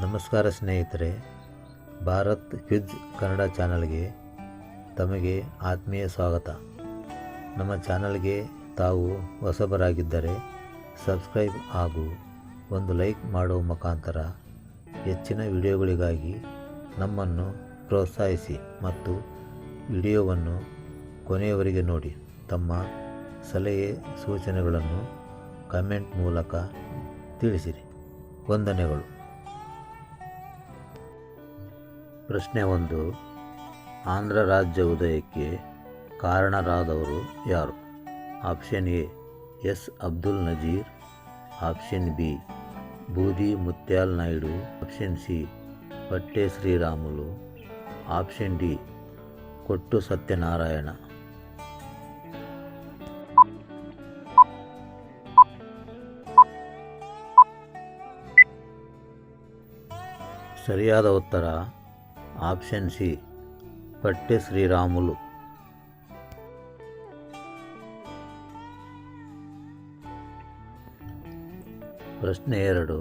ನಮಸ್ಕಾರ ಸ್ನೇಹಿತರೆ, ಭಾರತ್ ಕ್ವಿಜ್ ಕನ್ನಡ ಚಾನಲ್ಗೆ ತಮಗೆ ಆತ್ಮೀಯ ಸ್ವಾಗತ. ನಮ್ಮ ಚಾನಲ್ಗೆ ತಾವು ಹೊಸಬರಾಗಿದ್ದರೆ ಸಬ್ಸ್ಕ್ರೈಬ್ ಹಾಗೂ ಒಂದು ಲೈಕ್ ಮಾಡುವ ಮುಖಾಂತರ ಹೆಚ್ಚಿನ ವಿಡಿಯೋಗಳಿಗಾಗಿ ನಮ್ಮನ್ನು ಪ್ರೋತ್ಸಾಹಿಸಿ ಮತ್ತು ವಿಡಿಯೋವನ್ನು ಕೊನೆಯವರೆಗೆ ನೋಡಿ. ತಮ್ಮ ಸಲಹೆ ಸೂಚನೆಗಳನ್ನು ಕಮೆಂಟ್ ಮೂಲಕ ತಿಳಿಸಿರಿ. ವಂದನೆಗಳು. ಪ್ರಶ್ನೆ ಒಂದು. ಆಂಧ್ರ ರಾಜ್ಯ ಉದಯಕ್ಕೆ ಕಾರಣರಾದವರು ಯಾರು? Option A, S Abdul Nazeer. Option B, Boodi Muthyal Naidu. Option C, ಪಟ್ಟೆ ಶ್ರೀರಾಮುಲು. ಆಪ್ಷನ್ ಡಿ, ಕೊಟ್ಟು ಸತ್ಯನಾರಾಯಣ. ಸರಿಯಾದ ಉತ್ತರ ಆಪ್ಷನ್ ಸಿ పట్టె శ్రీరాములు ಪ್ರಶ್ನೆ ಎರಡು,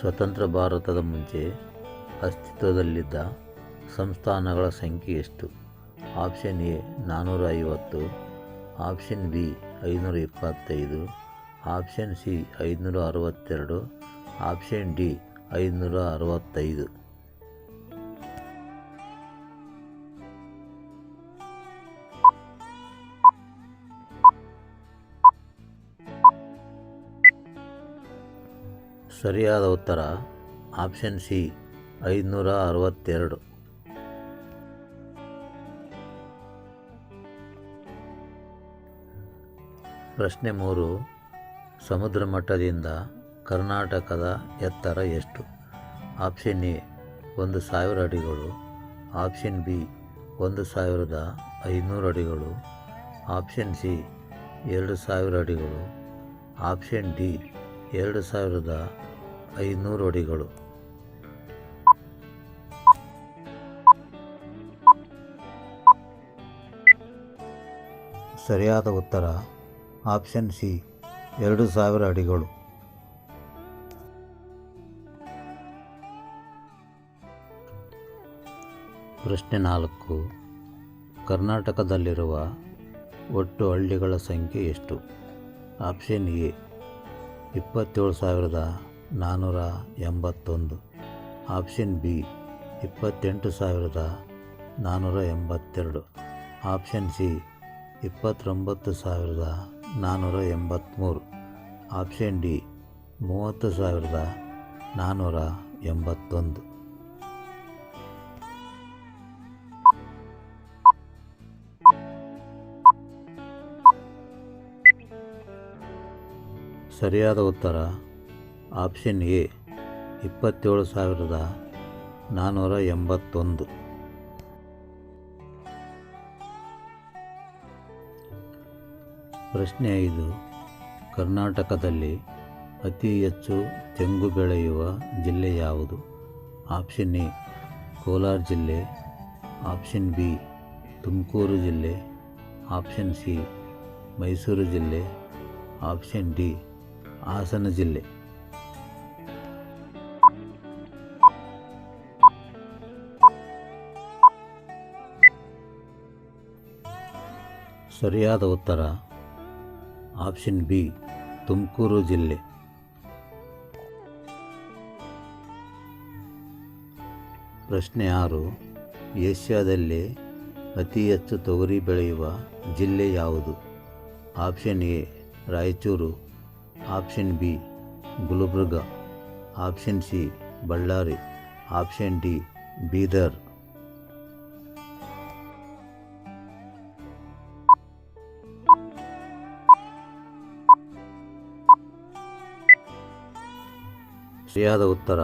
ಸ್ವತಂತ್ರ ಭಾರತದ ಮುಂಚೆ ಅಸ್ತಿತ್ವದಲ್ಲಿದ್ದ ಸಂಸ್ಥಾನಗಳ ಸಂಖ್ಯೆ ಎಷ್ಟು? ಆಪ್ಷನ್ ಎ ನಾನ್ನೂರ ಐವತ್ತು, ಆಪ್ಷನ್ ಬಿ, ಐನೂರ ಇಪ್ಪತ್ತೈದು, ಆಪ್ಷನ್ ಸಿ ಐದುನೂರ ಅರವತ್ತೆರಡು, ಆಪ್ಷನ್ ಡಿ ಐದುನೂರ ಅರವತ್ತೈದು. ಸರಿಯಾದ ಉತ್ತರ ಆಪ್ಷನ್ ಸಿ ಐದುನೂರ ಅರವತ್ತೆರಡು ಪ್ರಶ್ನೆ ಮೂರು, ಸಮುದ್ರ ಮಟ್ಟದಿಂದ ಕರ್ನಾಟಕದ ಎತ್ತರ ಎಷ್ಟು? ಆಪ್ಷನ್ ಎ ಒಂದು ಸಾವಿರ ಅಡಿಗಳು. ಆಪ್ಷನ್ ಬಿ ಒಂದು ಸಾವಿರದ ಐನೂರು ಅಡಿಗಳು. ಆಪ್ಷನ್ ಸಿ ಎರಡು ಸಾವಿರ ಅಡಿಗಳು. ಆಪ್ಷನ್ ಡಿ ಎರಡು ಸಾವಿರದ ಐನೂರು ಅಡಿಗಳು. ಸರಿಯಾದ ಉತ್ತರ, ಆಪ್ಷನ್ ಸಿ, ಎರಡು ಸಾವಿರ ಅಡಿಗಳು. ಪ್ರಶ್ನೆ ನಾಲ್ಕು, ಕರ್ನಾಟಕದಲ್ಲಿರುವ ಒಟ್ಟು ಹಳ್ಳಿಗಳ ಸಂಖ್ಯೆ ಎಷ್ಟು? ಆಪ್ಷನ್ ಎ, ಇಪ್ಪತ್ತೇಳು ಸಾವಿರದ ನಾನ್ನೂರ ಎಂಬತ್ತೊಂದು. ಆಪ್ಷನ್ ಬಿ, ಇಪ್ಪತ್ತೆಂಟು ಸಾವಿರದ ನಾನ್ನೂರ ಎಂಬತ್ತೆರಡು. ಆಪ್ಷನ್ ಸಿ, ಇಪ್ಪತ್ತೊಂಬತ್ತು ಸಾವಿರದ ನಾನ್ನೂರ ಎಂಬತ್ತ್ಮೂರು ಆಪ್ಷನ್ ಡಿ, ಮೂವತ್ತು ಸಾವಿರದ ನಾನ್ನೂರ ಎಂಬತ್ತೊಂದು. ಸರಿಯಾದ ಉತ್ತರ ಆಪ್ಷನ್ ಎ, ಇಪ್ಪತ್ತೇಳು ಸಾವಿರದ ನಾನ್ನೂರ ಎಂಬತ್ತೊಂದು. ಪ್ರಶ್ನೆ ಐದು, ಕರ್ನಾಟಕದಲ್ಲಿ ಅತಿ ಹೆಚ್ಚು ತೆಂಗು ಬೆಳೆಯುವ ಜಿಲ್ಲೆ ಯಾವುದು? ಆಪ್ಷನ್ ಎ, ಕೋಲಾರ ಜಿಲ್ಲೆ. ಆಪ್ಷನ್ ಬಿ, ತುಮಕೂರು ಜಿಲ್ಲೆ. ಆಪ್ಷನ್ ಸಿ, ಮೈಸೂರು ಜಿಲ್ಲೆ. ಆಪ್ಷನ್ ಡಿ, ಹಾಸನ ಜಿಲ್ಲೆ. ಸರಿಯಾದ ಉತ್ತರ. ಆಪ್ಷನ್ ಬಿ, ತುಮಕೂರು ಜಿಲ್ಲೆ. ಪ್ರಶ್ನೆ ಆರು, ಏಷ್ಯಾದಲ್ಲಿ ಅತಿ ಹೆಚ್ಚು ತೊಗರಿ ಬೆಳೆಯುವ ಜಿಲ್ಲೆ ಯಾವುದು? Option A, Raichur. Option B, Gulbarga. Option C, Bellary. Option D, Bidar. ಸರಿಯಾದ ಉತ್ತರ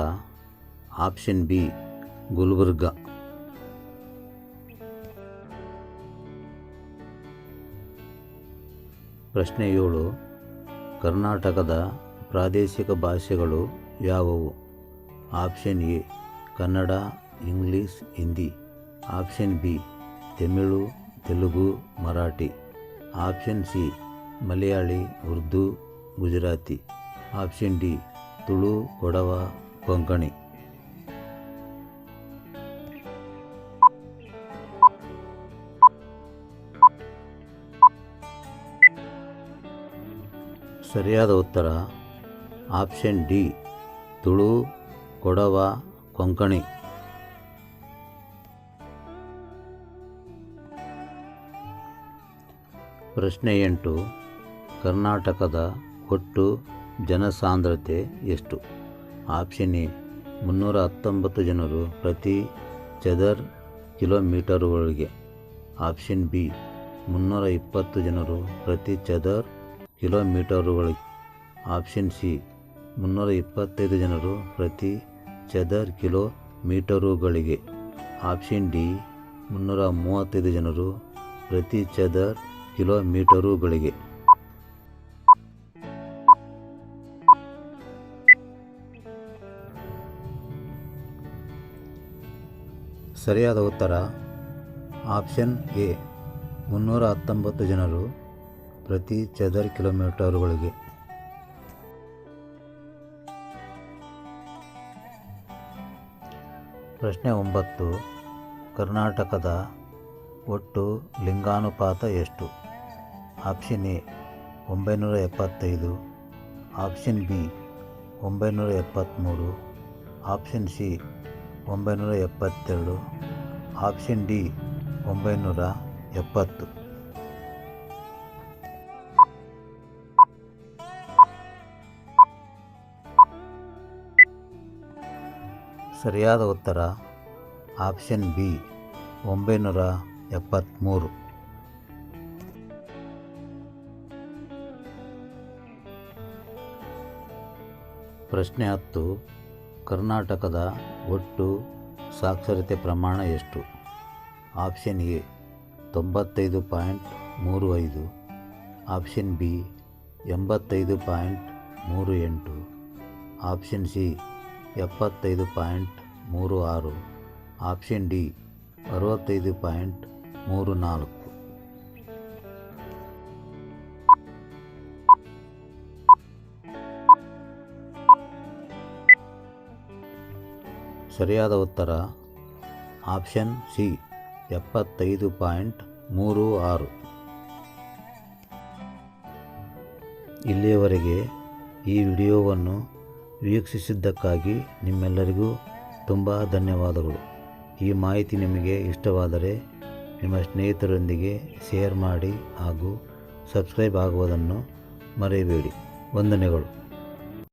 ಆಪ್ಷನ್ ಬಿ, ಗುಲ್ಬರ್ಗ. ಪ್ರಶ್ನೆ ಏಳು, ಕರ್ನಾಟಕದ ಪ್ರಾದೇಶಿಕ ಭಾಷೆಗಳು ಯಾವುವು? Option A, Kannada, English, Hindi. Option B, Tamil, Telugu, Marathi. Option C, Malayali, Urdu, Gujarati. Option D Tulu Kodava Konkani. ಸರಿಯಾದ ಉತ್ತರ ಆಪ್ಷನ್ ಡಿ ತುಳು ಕೊಡವ ಕೊಂಕಣಿ. ಪ್ರಶ್ನೆ ಎಂಟು ಕರ್ನಾಟಕದ ಒಟ್ಟು ಜನಸಾಂದ್ರತೆ ಎಷ್ಟು? ಆಪ್ಷನ್ ಎ, ಮುನ್ನೂರ ಹತ್ತೊಂಬತ್ತು ಜನರು ಪ್ರತಿ ಚದರ್ ಕಿಲೋಮೀಟರ್ಗಳಿಗೆ ಆಪ್ಷನ್ ಬಿ, ಮುನ್ನೂರ ಇಪ್ಪತ್ತು ಜನರು ಪ್ರತಿ ಚದರ್ ಕಿಲೋಮೀಟರುಗಳಿಗೆ ಆಪ್ಷನ್ ಸಿ, ಮುನ್ನೂರ ಇಪ್ಪತ್ತೈದು ಜನರು ಪ್ರತಿ ಚದರ್ ಕಿಲೋಮೀಟರುಗಳಿಗೆ ಆಪ್ಷನ್ ಡಿ, ಮುನ್ನೂರ ಮೂವತ್ತೈದು ಜನರು ಪ್ರತಿ ಚದರ್ ಕಿಲೋಮೀಟರುಗಳಿಗೆ ಸರಿಯಾದ ಉತ್ತರ, ಆಪ್ಷನ್ ಎ. ಮುನ್ನೂರ ಹತ್ತೊಂಬತ್ತು ಜನರು ಪ್ರತಿ ಚದರ್ ಕಿಲೋಮೀಟರ್ಗಳಿಗೆ. ಪ್ರಶ್ನೆ ಒಂಬತ್ತು. ಕರ್ನಾಟಕದ ಒಟ್ಟು ಲಿಂಗಾನುಪಾತ ಎಷ್ಟು? ಆಪ್ಷನ್ ಎ ಒಂಬೈನೂರ ಎಪ್ಪತ್ತೈದು ಆಪ್ಷನ್ ಬಿ ಒಂಬೈನೂರ ಎಪ್ಪತ್ತ್ಮೂರು ಆಪ್ಷನ್ ಸಿ ಒಂಬೈನೂರ ಎಪ್ಪತ್ತೆರಡು. ಆಪ್ಷನ್ ಡಿ ಒಂಬೈನೂರ ಎಪ್ಪತ್ತು. ಸರಿಯಾದ ಉತ್ತರ ಆಪ್ಷನ್ ಬಿ ಒಂಬೈನೂರ ಎಪ್ಪತ್ತ್ಮೂರು. ಪ್ರಶ್ನೆ ಹತ್ತು ಕರ್ನಾಟಕದ ಒಟ್ಟು ಸಾಕ್ಷರತೆ ಪ್ರಮಾಣ ಎಷ್ಟು? ಆಪ್ಷನ್ ಎ, ತೊಂಬತ್ತೈದು ಪಾಯಿಂಟ್ ಮೂರು ಐದು. ಆಪ್ಷನ್ ಬಿ, ಎಂಬತ್ತೈದು ಪಾಯಿಂಟ್ ಮೂರು ಎಂಟು. ಆಪ್ಷನ್ ಸಿ, ಎಪ್ಪತ್ತೈದು ಪಾಯಿಂಟ್ ಮೂರು ಆರು. ಆಪ್ಷನ್ ಡಿ, ಅರವತ್ತೈದು ಪಾಯಿಂಟ್ ಮೂರು ನಾಲ್ಕು. ಸರಿಯಾದ ಉತ್ತರ. ಆಪ್ಷನ್ ಸಿ, ಎಪ್ಪತ್ತೈದು ಪಾಯಿಂಟ್ ಮೂರು ಆರು. ಇಲ್ಲಿಯವರೆಗೆ ಈ ವಿಡಿಯೋವನ್ನು ವೀಕ್ಷಿಸಿದ್ದಕ್ಕಾಗಿ ನಿಮ್ಮೆಲ್ಲರಿಗೂ ತುಂಬ ಧನ್ಯವಾದಗಳು. ಈ ಮಾಹಿತಿ ನಿಮಗೆ ಇಷ್ಟವಾದರೆ ನಿಮ್ಮ ಸ್ನೇಹಿತರೊಂದಿಗೆ ಶೇರ್ ಮಾಡಿ ಹಾಗೂ ಸಬ್ಸ್ಕ್ರೈಬ್ ಆಗುವುದನ್ನು ಮರೆಯಬೇಡಿ. ವಂದನೆಗಳು.